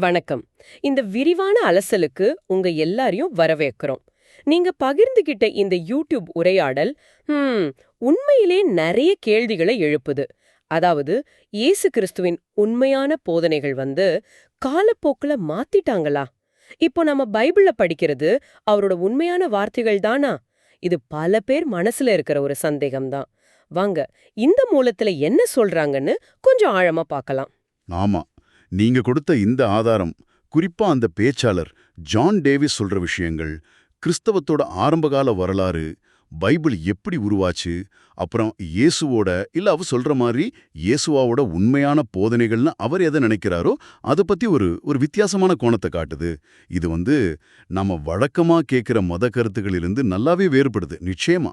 வணக்கம். இந்த விரிவான அலசலுக்கு உங்க எல்லாரையும் வரவேற்கிறோம். நீங்க பகிர்ந்துகிட்ட இந்த யூடியூப் உரையாடல் ஹம், உண்மையிலே நிறைய கேள்விகளை எழுப்புது. அதாவது இயேசு கிறிஸ்துவின் உண்மையான போதனைகள் வந்து காலப்போக்குல மாத்திட்டாங்களா? இப்போ நம்ம பைபிள்ல படிக்கிறது அவரோட உண்மையான வார்த்தைகள் தானா? இது பல பேர் மனசுல இருக்கிற ஒரு சந்தேகம்தான் வாங்க இந்த மூலத்துல என்ன சொல்றாங்கன்னு கொஞ்சம் ஆழமா பார்க்கலாம். ஆமா நீங்க கொடுத்த இந்த ஆதாரம் குறிப்பா அந்த பேச்சாளர் ஜான் டேவிஸ் சொல்ற விஷயங்கள் கிறிஸ்தவத்தோட ஆரம்பகால வரலாறு பைபிள் எப்படி உருவாச்சு அப்புறம் இயேசுவோட இல்ல அவர் சொல்ற மாதிரி இயேசுவாவோட உண்மையான போதனைகள்னு அவர் எதை நினைக்கிறாரோ அதை பத்தி ஒரு ஒரு வித்தியாசமான கோணத்தை காட்டுது. இது வந்து நம்ம வழக்கமா கேட்கிற மத கருத்துகளிலிருந்து நல்லாவே வேறுபடுது நிச்சயமா.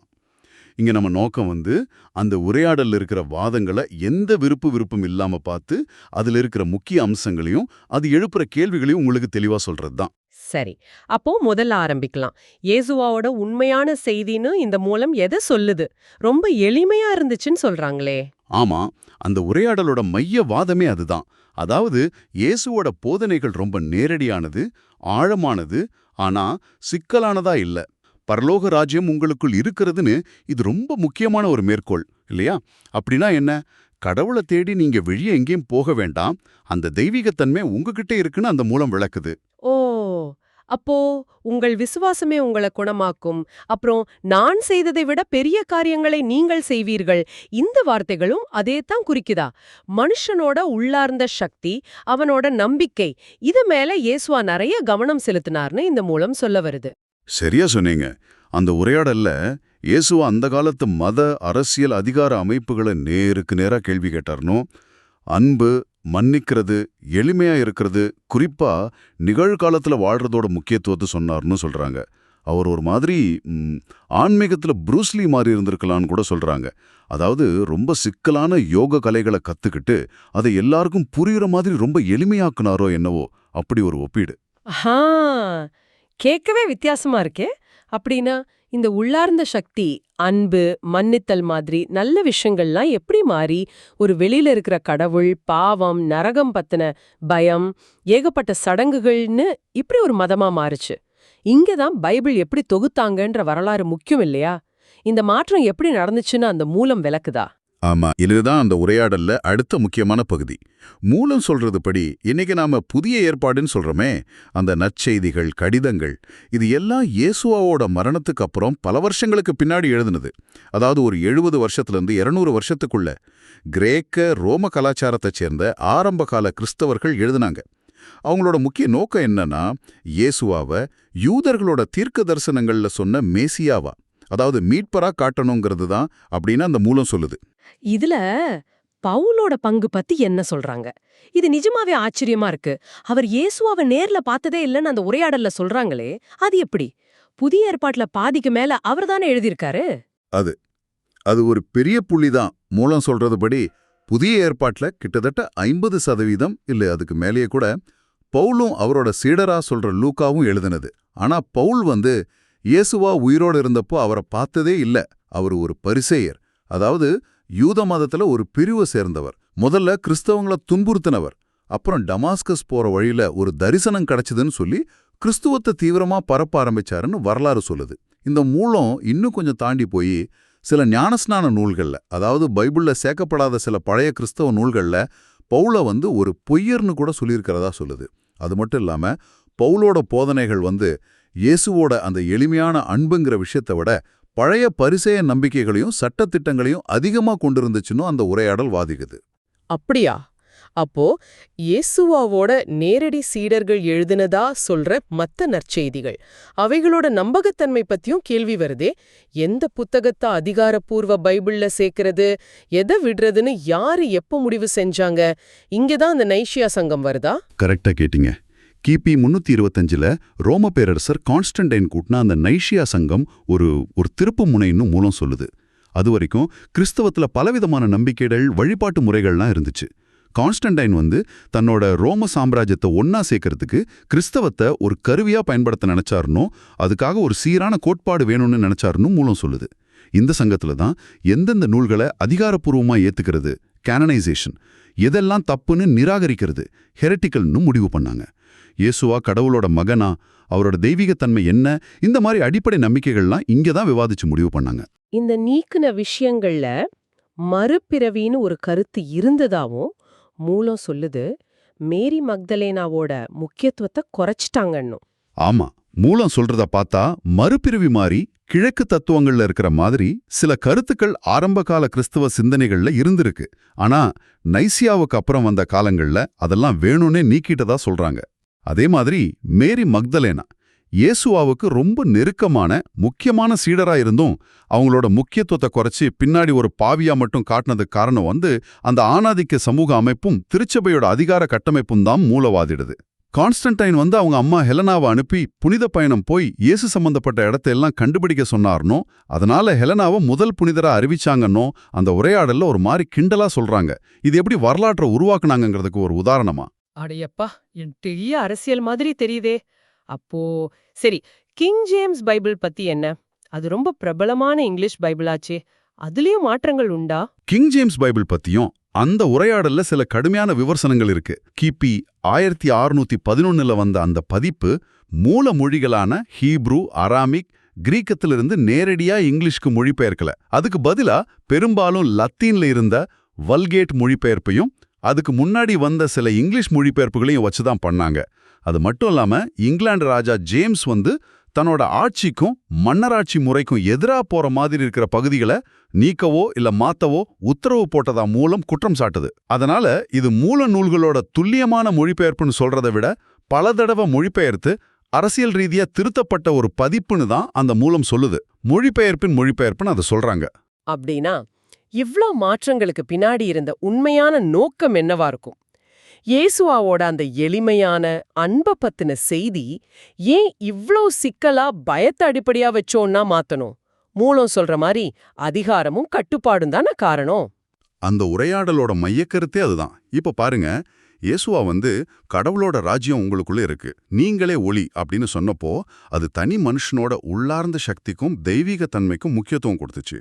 இங்க நம்ம நோக்கம் வந்து அந்த உரையாடல்ல இருக்கிற வாதங்களை எந்த விருப்பு விருப்பம் இல்லாம பார்த்து அதுல இருக்கிற முக்கிய அம்சங்களையும் அது எழுப்புற கேள்விகளையும் உங்களுக்கு தெளிவா சொல்றது தான் சரி. அப்போ முதல்ல ஆரம்பிக்கலாம். இயேசுவாவோட உண்மையான செய்தின்னு இந்த மூலம் எதை சொல்லுது? ரொம்ப எளிமையா இருந்துச்சுன்னு சொல்றாங்களே. ஆமா. அந்த உரையாடலோட மைய வாதமே அதுதான். அதாவது இயேசுவோட போதனைகள் ரொம்ப நேரடியானது ஆழமானது ஆனா சிக்கலானதா இல்ல. பரலோக ராஜ்யம் உங்களுக்குள் இருக்கிறதுன்னு இது ரொம்ப முக்கியமான ஒரு மேற்கோள் இல்லையா? அப்படின்னா என்ன? கடவுளை தேடி நீங்க வெளியே எங்கேயும் போக வேண்டாம். அந்த தெய்வீகத்தன்மை உங்ககிட்ட இருக்குன்னு அந்த மூலம் விளக்குது. ஓ! அப்போ உங்கள் விசுவாசமே உங்களை குணமாக்கும். அப்புறம் நான் செய்ததை விட பெரிய காரியங்களை நீங்கள் செய்வீர்கள். இந்த வார்த்தைகளும் அதே தான் குறிக்குதா? மனுஷனோட உள்ளார்ந்த சக்தி அவனோட நம்பிக்கை இது மேல இயேசுவா நிறைய கவனம் செலுத்தினார்னு இந்த மூலம் சொல்ல வருது. சரியா சொன்னீங்க. அந்த உரையாடல்ல இயேசுவா அந்த காலத்து மத அரசியல் அதிகார அமைப்புகளை நேருக்கு நேரா கேள்வி கேட்டார்னோ? அன்பு மன்னிக்கிறது எளிமையா இருக்கிறது குறிப்பா நிகழ்காலத்துல வாழ்றதோட முக்கியத்துவத்தை சொன்னார்னு சொல்றாங்க. அவர் ஒரு மாதிரி ஆன்மீகத்தில் ஆன்மீகத்துல ப்ரூஸ்லி மாதிரி இருந்திருக்கலாம்னு கூட சொல்றாங்க. அதாவது ரொம்ப சிக்கலான யோக கலைகளை கத்துக்கிட்டு அதை எல்லாருக்கும் புரியுற மாதிரி ரொம்ப எளிமையாக்குனாரோ என்னவோ அப்படி ஒரு ஒப்பீடு. ஆஹா! கேட்கவே வித்தியாசமா இருக்கே. அப்படின்னா இந்த உள்ளார்ந்த சக்தி அன்பு மன்னித்தல் மாதிரி நல்ல விஷயங்கள்லாம் எப்படி மாறி ஒரு வெளியில இருக்கிற கடவுள் பாவம் நரகம் பத்தின பயம் ஏகப்பட்ட சடங்குகள்னு இப்படி ஒரு மதமா மாறுச்சு. இங்கதான் பைபிள் எப்படி தொகுத்தாங்கன்ற வரலாறு முக்கியம் இல்லையா? இந்த மாற்றம் எப்படி நடந்துச்சுன்னு அந்த மூலம் விளக்குதா? ஆமா இதுதான் அந்த உரையாடல்ல அடுத்த முக்கியமான பகுதி. மூலம் சொல்றது படி இன்னைக்கு நாம புதிய ஏற்பாடுன்னு சொல்றோமே அந்த நற்செய்திகள் கடிதங்கள் இது எல்லாம் இயேசுவாவோட மரணத்துக்கு அப்புறம் பல வருஷங்களுக்கு பின்னாடி எழுதுனது. அதாவது ஒரு எழுபது வருஷத்துல இருந்து இருநூறு வருஷத்துக்குள்ள கிரேக்க ரோம கலாச்சாரத்தைச் சேர்ந்த ஆரம்பகால கிறிஸ்தவர்கள் எழுதுனாங்க. அவங்களோட முக்கிய நோக்கம் என்னன்னா இயேசுவாவை யூதர்களோட தீர்க்க தரிசனங்கள்ல சொன்ன மேசியாவா அதாவது மீட்பரா காட்டணுங்கிறது தான் அப்படின்னு அந்த மூலம் சொல்லுது. இதுல பவுலோட பங்கு பத்தி என்ன சொல்றாங்க? இது நிஜமாவே ஆச்சரியமா இருக்கு. அவர் இயேசுவாவை நேர்ல பார்த்ததே இல்லைன்னு அந்த உரையாடல்ல சொல்றாங்களே அது எப்படி? புதிய ஏற்பாட்டுல பாதிக்கு மேல அவர் தானே எழுதியிருக்காரு? அது அது ஒரு பெரிய புள்ளி தான். மூலம் சொல்றதுபடி புதிய ஏற்பாட்டுல கிட்டத்தட்ட ஐம்பது சதவீதம் இல்ல அதுக்கு மேலேயே கூட பவுலும் அவரோட சீடரா சொல்ற லூக்காவும் எழுதினது. ஆனா பவுல் வந்து இயேசுவா உயிரோடு இருந்தப்போ அவரை பார்த்ததே இல்ல. அவர் ஒரு பரிசேயர். அதாவது யூத மதத்துல ஒரு பிரிவை சேர்ந்தவர். முதல்ல கிறிஸ்தவங்கள துன்புறுத்தினவர். அப்புறம் டமாஸ்கஸ் போற வழியில ஒரு தரிசனம் கிடைச்சதுன்னு சொல்லி கிறிஸ்துவத்தை தீவிரமா பரப்ப ஆரம்பிச்சாருன்னு வரலாறு சொல்லுது. இந்த மூலம் இன்னும் கொஞ்சம் தாண்டி போய் சில ஞானஸ்நான நூல்கள்ல அதாவது பைபிள்ல சேர்க்கப்படாத சில பழைய கிறிஸ்தவ நூல்கள்ல பவுல வந்து ஒரு பொய்யர்னு கூட சொல்லியிருக்கிறதா சொல்லுது. அது மட்டும் இல்லாம பவுலோட போதனைகள் வந்து இயேசுவோட அந்த எளிமையான அன்புங்கிற விஷயத்தை விட பழைய பரிசேய நம்பிக்கைகளையும் சட்டத்திட்டங்களையும் அதிகமா கொண்டிருந்துச்சுன்னு அந்த உரையாடல் வாதிக்குது அப்படியா? அப்போ இயேசுவாவோட நேரடி சீடர்கள் எழுதினதா சொல்ற மத்த நற்செய்திகள் அவைகளோட நம்பகத்தன்மை பத்தியும் கேள்வி வருதே. எந்த புத்தகத்தை அதிகாரப்பூர்வ பைபிள்ல சேர்க்கறது எதை விடுறதுன்னு யாரு எப்ப முடிவு செஞ்சாங்க? இங்கதான் அந்த நைஷியா சங்கம் வருதா? கரெக்டா கேட்டீங்க. கிபி முன்னூத்தி இருபத்தஞ்சில் ரோம பேரரசர் கான்ஸ்டன்டைன் கூட்டின அந்த நைஷியா சங்கம் ஒரு ஒரு திருப்பு முனைன்னு மூலம் சொல்லுது. அது வரைக்கும் கிறிஸ்தவத்துல பலவிதமான நம்பிக்கைகள் வழிபாட்டு முறைகள்லாம் இருந்துச்சு. கான்ஸ்டன்டைன் வந்து தன்னோட ரோம சாம்ராஜ்யத்தை ஒன்னா சேர்க்கறதுக்கு கிறிஸ்தவத்தை ஒரு கருவியா பயன்படுத்த நினைச்சாருனோ அதுக்காக ஒரு சீரான கோட்பாடு வேணும்னு நினைச்சாருன்னு மூலம் சொல்லுது. இந்த சங்கத்துல தான் எந்தெந்த நூல்களை அதிகாரப்பூர்வமா ஏத்துக்கிறது கேனனைசேஷன் எதெல்லாம் தப்புன்னு நிராகரிக்கிறது ஹெரட்டிக்கல்னு முடிவு பண்ணாங்க. இயேசுவா கடவுளோட மகனா அவரோட தெய்வீகத்தன்மை என்ன இந்த மாதிரி அடிப்படை நம்பிக்கைகள்லாம் இங்கே தான் விவாதிச்சு முடிவு பண்ணாங்க. இந்த நீக்குன விஷயங்கள்ல மறுபிறவின்னு ஒரு கருத்து இருந்ததாவும் மூலம் சொல்லுது மேரி மக்தலேனாவோட முக்கியத்துவத்தை குறைச்சிட்டாங்கன்னு ஆமா மூலம் சொல்றத பார்த்தா மறுபிறவி மாதிரி கிழக்கு தத்துவங்கள்ல இருக்கிற மாதிரி சில கருத்துக்கள் ஆரம்பகால கிறிஸ்தவ சிந்தனைகள்ல இருந்திருக்கு. ஆனா நைசியாவுக்கு அப்புறம் வந்த காலங்கள்ல அதெல்லாம் வேணும்னே நீக்கிட்டதா சொல்றாங்க. அதே மாதிரி மேரி மக்தலேனா இயேசுவாவுக்கு ரொம்ப நெருக்கமான முக்கியமான சீடரா இருந்தும் அவங்களோட முக்கியத்துவத்தை குறைச்சி பின்னாடி ஒரு பாவியா மட்டும் காட்டினதுக்கு காரணம் வந்து அந்த ஆணாதிக்க சமூக அமைப்பும் திருச்சபையோட அதிகார கட்டமைப்பும் தான் மூலவாதிடுது. கான்ஸ்டன்டைன் வந்து அவங்க அம்மா ஹெலனாவை அனுப்பி புனித பயணம் போய் இயேசு சம்பந்தப்பட்ட இடத்தையெல்லாம் கண்டுபிடிக்க சொன்னார்னோ அதனால ஹெலனாவை முதல் புனிதரா அறிவிச்சாங்கன்னோ அந்த உரையாடல்ல ஒரு மாதிரி கிண்டலா சொல்றாங்க. இது எப்படி வரலாற்றை உருவாக்குனாங்கிறதுக்கு ஒரு உதாரணமா? அடையப்பா என் பெரிய அரசியல் மாதிரி தெரியுதே. அப்போ சரி கிங் ஜேம்ஸ் பைபிள் பத்தி என்ன? அது ரொம்ப பிரபலமான இங்கிலீஷ் பைபிளாச்சே. அதுலயும் மாற்றங்கள் உண்டா? கிங் ஜேம்ஸ் பைபிள் பத்தியும் அந்த உரையாடல்ல சில கடுமையான விமர்சனங்கள் இருக்கு. கிபி ஆயிரத்தி அறுநூத்தி பதினொன்னுல வந்த அந்த பதிப்பு மூல மொழிகளான ஹீப்ரு அராமிக் கிரீக்கத்திலிருந்து நேரடியா இங்கிலீஷ்க்கு மொழிபெயர்க்கல. அதுக்கு பதிலா பெரும்பாலும் லத்தீன்ல இருந்த வல்கேட் மொழிபெயர்ப்பையும் அதுக்கு முன்னாடி வந்த சில இங்கிலீஷ் மொழிபெயர்ப்புகளையும் வச்சு தான் பண்ணாங்க. அது மட்டும் இல்லாம இங்கிலாந்து ராஜா ஜேம்ஸ் வந்து தன்னோட ஆட்சிக்கும் மன்னராட்சி முறைக்கும் எதிரா போற மாதிரி இருக்கிற பகுதிகளை நீக்கவோ இல்ல மாத்தவோ உத்தரவு போட்டதா மூலம் குற்றம் சாட்டுது. அதனால இது மூல நூல்களோட துல்லியமான மொழிபெயர்ப்புன்னு சொல்றதை விட பல தடவை மொழிபெயர்த்து அரசியல் ரீதியா திருத்தப்பட்ட ஒரு பதிப்புன்னு தான் அந்த மூலம் சொல்லுது. மொழிபெயர்ப்பின் மொழிபெயர்ப்புன்னு அதை சொல்றாங்க. அப்படின்னா இவ்ளோ மாற்றங்களுக்கு பின்னாடி இருந்த உண்மையான நோக்கம் என்னவா இருக்கும்? இயேசுவாவோட அந்த எளிமையான அன்ப பத்தின செய்தி ஏன் இவ்ளோ சிக்கலா பயத்தை அடிப்படையா வச்சோன்னா மாத்தணும்? மூலம் சொல்ற மாதிரி அதிகாரமும் கட்டுப்பாடும் தானே காரணம்? அந்த உரையாடலோட மையக்கருத்தே அதுதான். இப்ப பாருங்க இயேசுவா வந்து கடவுளோட ராஜ்யம் உங்களுக்குள்ள இருக்கு. நீங்களே ஒளி அப்படின்னு சொன்னப்போ அது தனி மனுஷனோட உள்ளார்ந்த சக்திக்கும் தெய்வீக தன்மைக்கும் முக்கியத்துவம் கொடுத்துச்சு.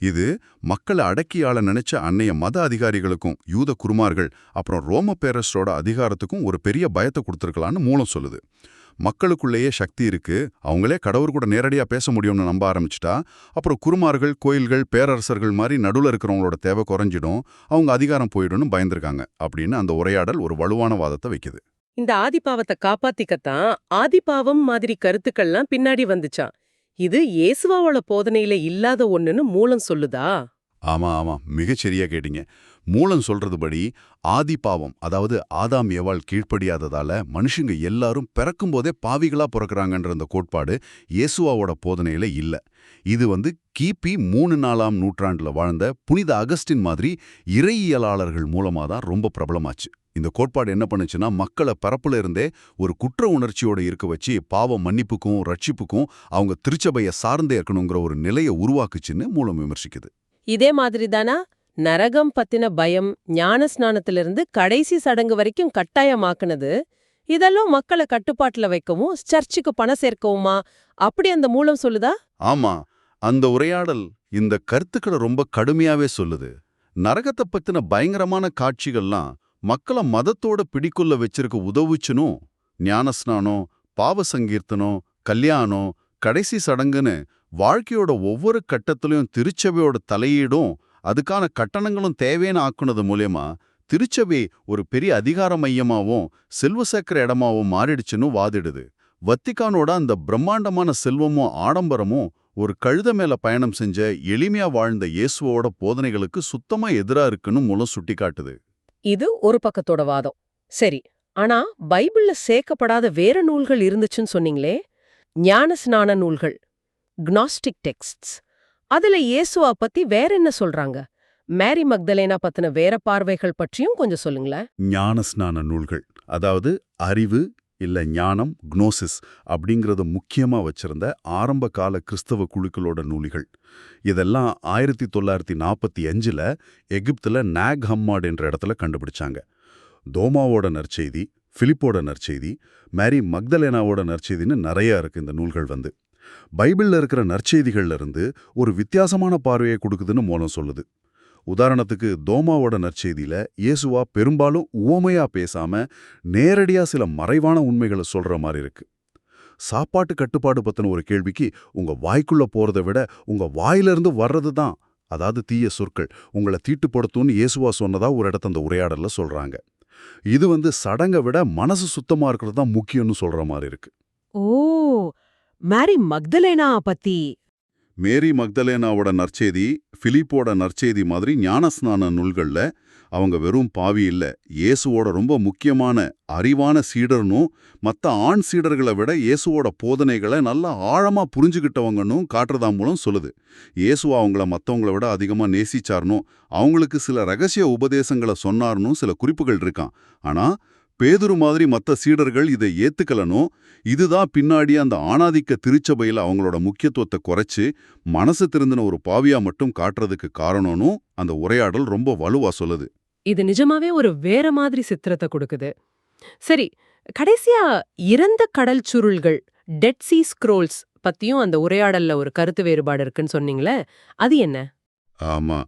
இது மக்களை அடக்கியாள நினைச்ச அன்னைய மத அதிகாரிகளுக்கும் யூத குருமார்கள் அப்புறம் ரோம பேரஸ்டோட அதிகாரத்துக்கும் ஒரு பெரிய பயத்தை கொடுத்துருக்கலான்னு மூலம் சொல்லுது. மக்களுக்குள்ளேயே சக்தி இருக்கு அவங்களே கடவுள் கூட நேரடியா பேச முடியும்னு நம்ப ஆரம்பிச்சிட்டா அப்புறம் குருமார்கள் கோயில்கள் பேரரசர்கள் மாதிரி நடுவில் இருக்கிறவங்களோட தேவை குறைஞ்சிடும் அவங்க அதிகாரம் போயிடும்னு பயந்துருக்காங்க அப்படின்னு அந்த உரையாடல் ஒரு வலுவான வாதத்தை வைக்குது. இந்த ஆதிபாவத்தை காப்பாத்திக்கத்தான் ஆதிபாவம் மாதிரி கருத்துக்கள்லாம் பின்னாடி வந்துச்சான் இது இயேசுவாவோட போதனையில இல்லாத ஒண்ணுன்னு மூலம் சொல்லுதா? ஆமா ஆமா. மிகச்சரியா கேட்டீங்க. மூலம் சொல்றதுபடி ஆதி பாவம் அதாவது ஆதாம் எவாள் கீழ்ப்படியாததால மனுஷங்க எல்லாரும் பிறக்கும்போதே பாவிகளா பிறக்கிறாங்கன்ற அந்த கோட்பாடு இயேசுவாவோட போதனையில இல்ல. இது வந்து கிபி மூணு நாலாம் நூற்றாண்டுல வாழ்ந்த புனித அகஸ்டின் மாதிரி இறையியலாளர்கள் மூலமா தான் ரொம்ப பிரபலமாச்சு. இந்த கோட்பாடு என்ன பண்ணுச்சுன்னா மக்களை பரப்புல இருந்தே ஒரு குற்ற உணர்ச்சியோட இருக்க வச்சு பாவ மன்னிப்புக்கும் ரட்சிப்புக்கும் அவங்க திருச்சபைய சார்ந்தே இருக்கணுங்கிற ஒரு நிலையை உருவாக்குச்சுன்னு மூலம் விமர்சிக்குது. இதே மாதிரி தானா நரகம் பத்தின பயம் ஞான ஸ்நானத்திலிருந்து கடைசி சடங்கு வரைக்கும் கட்டாயமாக்குனது. இதெல்லாம் மக்களை கட்டுப்பாட்டுல வைக்கவும் சர்ச்சுக்கு பணம் சேர்க்கவுமா? அப்படி அந்த மூலம் சொல்லுதா? ஆமா. அந்த உரையாடல் இந்த கருத்துக்களை ரொம்ப கடுமையாவே சொல்லுது. நரகத்தை பத்தின பயங்கரமான காட்சிகள்லாம் மக்களை மதத்தோட பிடிக்குள்ள வச்சிருக்க உதவுச்சுனும் ஞானஸ்நானம் பாவ சங்கீர்த்தனம் கல்யாணம் கடைசி சடங்குன்னு வாழ்க்கையோட ஒவ்வொரு கட்டத்திலையும் திருச்சபையோட தலையீடும் அதுக்கான கட்டணங்களும் தேவையான ஆக்குனது மூலயமா திருச்சபை ஒரு பெரிய அதிகார மையமாகவும் செல்வ சேர்க்கிற இடமாவும் மாறிடுச்சுன்னு வாதிடுது. வத்திக்கானோட அந்த பிரம்மாண்டமான செல்வமும் ஆடம்பரமும் ஒரு கழுத மேல பயணம் செஞ்ச எளிமையா வாழ்ந்த இயேசுவோட போதனைகளுக்கு சுத்தமா எதிரா இருக்குன்னு மூலம் சுட்டிக்காட்டுது. இது ஒரு பக்கத்தோட வாதம். சரி ஆனா பைபிள்ல சேர்க்கப்படாத வேற நூல்கள் இருந்துச்சுன்னு சொன்னீங்களே? ஞான ஸ்நான நூல்கள் க்னாஸ்டிக் டெக்ஸ்ட்ஸ் அதுல இயேசுவா பத்தி வேற என்ன சொல்றாங்க? மேரி மக்தலேனா பத்தின வேற பார்வைகள் பற்றியும் கொஞ்சம் சொல்லுங்களேன். ஞானஸ்நான நூல்கள் அதாவது அறிவு இல்ல ஞானம் குனோசிஸ் அப்படிங்கறத முக்கியமா வச்சிருந்த ஆரம்ப கால கிறிஸ்தவ குழுக்களோட நூலிகள். இதெல்லாம் ஆயிரத்தி தொள்ளாயிரத்தி நாற்பத்தி அஞ்சுல எகிப்துல நாக் ஹம்மாட் என்ற இடத்துல கண்டுபிடிச்சாங்க. தோமாவோட நற்செய்தி பிலிப்போட நற்செய்தி மேரி மக்தலேனாவோட நற்செய்தின்னு நிறைய இருக்கு இந்த நூல்கள் வந்து. பைபிள்ல இருக்கிற நற்செய்திகள்ல இருந்து ஒரு வித்தியாசமான பார்வையை கொடுக்குதுன்னு மூலம் சொல்லுது. உதாரணத்துக்கு தோமாவோட நற்செய்தியில இயேசுவா பெரும்பாலும் உவமையா பேசாம நேரடியா சில மறைவான உண்மைகளை சொல்ற மாதிரி இருக்கு. சாப்பாட்டு கட்டுப்பாடு பத்தின ஒரு கேள்விக்கு உங்க வாய்க்குள்ள போறதை விட உங்க வாயிலிருந்து வர்றது தான் அதாவது தீய சொற்கள் உங்களை தீட்டுப்படுத்தும்னு இயேசுவா சொன்னதா ஒரு இடத்த அந்த உரையாடல்ல சொல்றாங்க. இது வந்து சடங்கை விட மனசு சுத்தமா இருக்கிறது தான் முக்கியம்னு சொல்ற மாதிரி இருக்கு. ஓ! மேரி மக்தலேனா பத்தி மேரி மக்தலேனாவோட நற்செய்தி ஃபிலிப்போட நற்செய்தி மாதிரி ஞானஸ்நான நூல்கள்ல அவங்க வெறும் பாவி இல்ல. இயேசுவோட ரொம்ப முக்கியமான அறிவான சீடர்னும் மத்த ஆண் சீடர்களை விட இயேசுவோட போதனைகளை நல்லா ஆழமா புரிஞ்சுக்கிட்டவங்கன்னு காட்டுறதா மூலம் சொல்லுது. இயேசு அவங்கள மத்தவங்கள விட அதிகமா நேசிச்சார்னும் அவங்களுக்கு சில ரகசிய உபதேசங்களை சொன்னார்னும் சில குறிப்புகள் இருக்கான் ஆனா பேதுரு மாதிரி மத்த சீடர்கள் இதை ஏத்துக்கலனும் இதுதான் பின்னாடி அந்த ஆணாதிக்க திருச்சபையில அவங்களோட முக்கியத்துவத்தை குறைச்சு மனசு திருந்தின ஒரு பாவியா மட்டும் காட்டுறதுக்கு காரணம்னும் அந்த உரையாடல் ரொம்ப வலுவா சொல்லுது. இது நிஜமாவே ஒரு வேற மாதிரி சித்திரத்தை கொடுக்குது. சரி கடைசியா இறந்த கடல் சுருள்கள் டெட் சி ஸ்க்ரோல்ஸ் பத்தியும் அந்த உரையாடல்ல ஒரு கருத்து வேறுபாடு இருக்குன்னு சொன்னீங்களே அது என்ன? ஆமா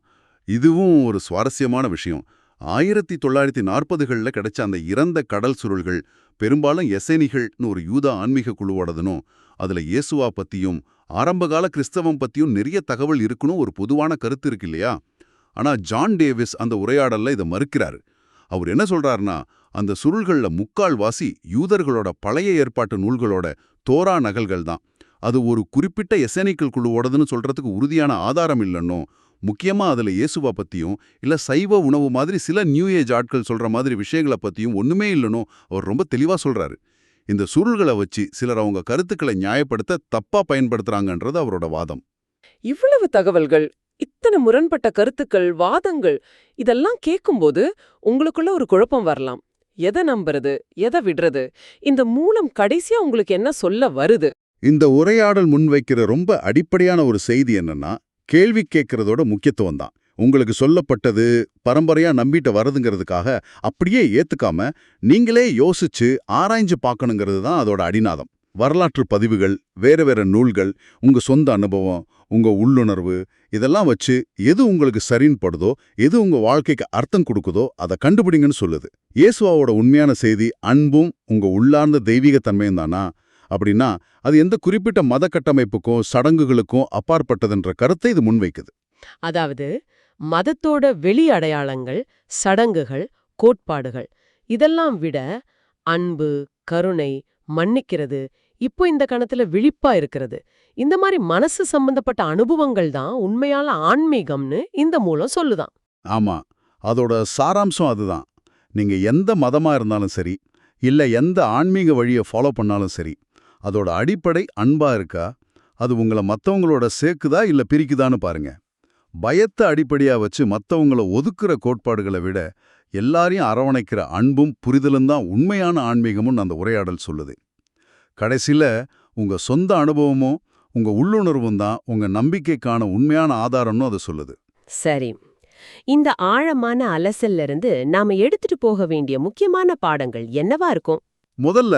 இதுவும் ஒரு சுவாரஸ்யமான விஷயம். ஆயிரத்தி தொள்ளாயிரத்தி நாற்பதுகளில் கிடைச்ச அந்த இறந்த கடல் சுருள்கள் பெரும்பாலும் எசேனிகள்னு ஒரு யூத ஆன்மீக குழுவோடதுனும் அதுல இயேசுவா பத்தியும் ஆரம்பகால கிறிஸ்தவம் பத்தியும் நிறைய தகவல் இருக்குன்னு ஒரு பொதுவான கருத்து இருக்கு இல்லையா? ஆனா ஜான் டேவிஸ் அந்த உரையாடல்ல இதை மறுக்கிறாரு. அவர் என்ன சொல்றாருன்னா அந்த சுருள்கள்ல முக்கால் வாசி யூதர்களோட பழைய ஏற்பாட்டு நூல்களோட தோரா நகல்கள் தான் அது ஒரு குறிப்பிட்ட எசேனிக்கல் குழுவோடதுன்னு சொல்றதுக்கு உறுதியான ஆதாரம் இல்லைன்னும் முக்கியமா அதுல இயேசுவா பத்தியும் இல்ல சைவ உணவு மாதிரி சில நியூ ஏஜ் ஆட்கள் சொல்ற மாதிரி விஷயங்களை பத்தியும் ஒண்ணுமே இல்லைன்னு அவர் ரொம்ப தெளிவா சொல்றாரு. இந்த சுருள்களை வச்சு சிலர் அவங்க கருத்துக்களை நியாயப்படுத்த தப்பா பயன்படுத்துறாங்கன்றது அவரோட வாதம். இவ்வளவு தகவல்கள் இத்தனை முரண்பட்ட கருத்துக்கள் வாதங்கள் இதெல்லாம் கேட்கும்போது உங்களுக்குள்ள ஒரு குழப்பம் வரலாம். எதை நம்புறது எதை விடுறது இந்த மூலம் கடைசியா உங்களுக்கு என்ன சொல்ல வருது? இந்த உரையாடல் முன்வைக்கிற ரொம்ப அடிப்படையான ஒரு செய்தி என்னன்னா கேள்வி கேட்கறதோட முக்கியத்துவம் தான். உங்களுக்கு சொல்லப்பட்டது பரம்பரையா நம்பிட்டு வரதுங்கிறதுக்காக அப்படியே ஏத்துக்காம நீங்களே யோசிச்சு ஆராய்ஞ்சு பார்க்கணுங்கிறது தான் அதோட அடிநாதம். வரலாற்று பதிவுகள் வேற வேற நூல்கள் உங்க சொந்த அனுபவம் உங்க உள்ளுணர்வு இதெல்லாம் வச்சு எது உங்களுக்கு சரின்னு படுதோ எது உங்க வாழ்க்கைக்கு அர்த்தம் கொடுக்குதோ அதை கண்டுபிடிங்கன்னு சொல்லுது. இயேசுவாவோட உண்மையான செய்தி அன்பும் உங்க உள்ளார்ந்த தெய்வீகத்தன்மையும் தானா? அப்படின்னா அது எந்த குறிப்பிட்ட மத கட்டமைப்புக்கும் சடங்குகளுக்கும் அப்பாற்பட்டதுன்ற கருத்தை இது முன்வைக்குது. அதாவது மதத்தோட வெளி அடையாளங்கள் சடங்குகள் கோட்பாடுகள் இதெல்லாம் விட அன்பு கருணை மன்னிக்கிறது இப்போ இந்த கணத்துல விழிப்பா இருக்கிறது. இந்த மாதிரி மனசு சம்பந்தப்பட்ட அனுபவங்கள் தான் உண்மையால ஆன்மீகம்னு இந்த மூலம் சொல்லுதான். ஆமா அதோட சாராம்சம் அதுதான். நீங்க எந்த மதமா இருந்தாலும் சரி இல்ல எந்த ஆன்மீக வழியை ஃபாலோ பண்ணாலும் சரி அதோட அடிப்படை அன்பா இருக்கா? அது உங்களை மத்தவங்களோட சேர்க்குதா இல்ல பிரிக்குதான்னு பாருங்க. பயத்தை அடிப்படையா வச்சு மத்தவங்கள ஒதுக்குற கோட்பாடுகளை விட எல்லாரையும் அரவணைக்கிற அன்பும் புரிதலும் தான் உண்மையான ஆன்மீகமும் அந்த உரையாடல் சொல்லுது. கடைசியில உங்க சொந்த அனுபவமும் உங்க உள்ளுணர்வும் தான் உங்க நம்பிக்கைக்கான உண்மையான ஆதாரம்னு அது சொல்லுது. சரி. இந்த ஆழமான அலசல்ல இருந்து நாம எடுத்துட்டு போக வேண்டிய முக்கியமான பாடங்கள் என்னவா இருக்கும்? முதல்ல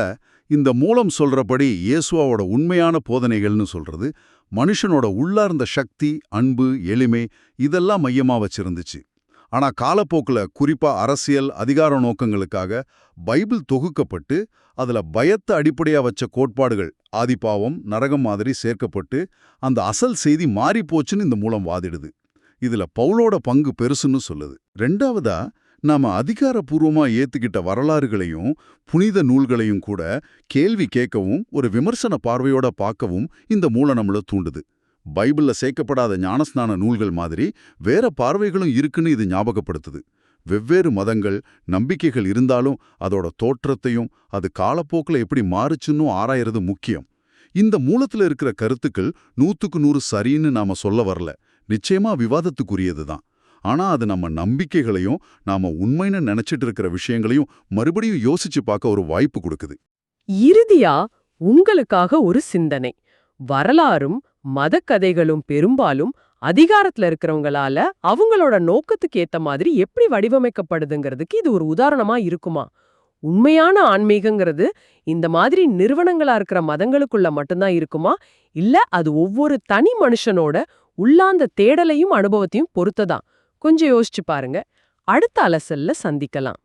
இந்த மூலம் சொல்றபடி இயேசுவாவோட உண்மையான போதனைகள்னு சொல்றது மனுஷனோட உள்ளார்ந்த சக்தி அன்பு எளிமை இதெல்லாம் மையமா வச்சிருந்துச்சு. ஆனா காலப்போக்குல குறிப்பா அரசியல் அதிகார நோக்கங்களுக்காக பைபிள் தொகுக்கப்பட்டு அதுல பயத்தை அடிப்படையா வச்ச கோட்பாடுகள் ஆதிபாவம் நரகம் மாதிரி சேர்க்கப்பட்டு அந்த அசல் செய்தி மாறி போச்சுன்னு இந்த மூலம் வாதிடுது. இதுல பவுலோட பங்கு பெருசுன்னு சொல்லுது. ரெண்டாவதா நாம அதிகாரப்பூர்வமா ஏத்துக்கிட்ட வரலாறுகளையும் புனித நூல்களையும் கூட கேள்வி கேட்கவும் ஒரு விமர்சன பார்வையோட பார்க்கவும் இந்த மூலம் நம்மள தூண்டுது. பைபிள்ல சேர்க்கப்படாத ஞானஸ்நான நூல்கள் மாதிரி வேற பார்வைகளும் இருக்குன்னு இது ஞாபகப்படுத்துது. வெவ்வேறு மதங்கள் நம்பிக்கைகள் இருந்தாலும் அதோட தோற்றத்தையும் அது காலப்போக்கில் எப்படி மாறுச்சுன்னு ஆராயறது முக்கியம். இந்த மூலத்துல இருக்கிற கருத்துக்கள் நூத்துக்கு நூறு சரின்னு நாம சொல்ல வரல. நிச்சயமா விவாதத்துக்குரியது தான் ஆனா அது நம்ம நம்பிக்கைகளையும் நாம உண்மைன்னு நினைச்சிட்டு இருக்கிற விஷயங்களையும் மறுபடியும் யோசிச்சு பார்க்க ஒரு வாய்ப்பு கொடுக்குது. இறுதியா உங்களுக்காக ஒரு சிந்தனை. வரலாறும் மதக்கதைகளும் பெரும்பாலும் அதிகாரத்துல இருக்கிறவங்களால அவங்களோட நோக்கத்துக்கு ஏத்த மாதிரி எப்படி வடிவமைக்கப்படுதுங்கிறதுக்கு இது ஒரு உதாரணமா இருக்குமா? உண்மையான ஆன்மீகங்கிறது இந்த மாதிரி நிறுவனங்களா இருக்கிற மதங்களுக்குள்ள மட்டும்தான் இருக்குமா? இல்ல அது ஒவ்வொரு தனி மனுஷனோட உள்ளாந்த தேடலையும் அனுபவத்தையும் பொறுத்ததான் கொஞ்சம் யோசிச்சு பாருங்க. அடுத்த அலசல்ல சந்திக்கலாம்.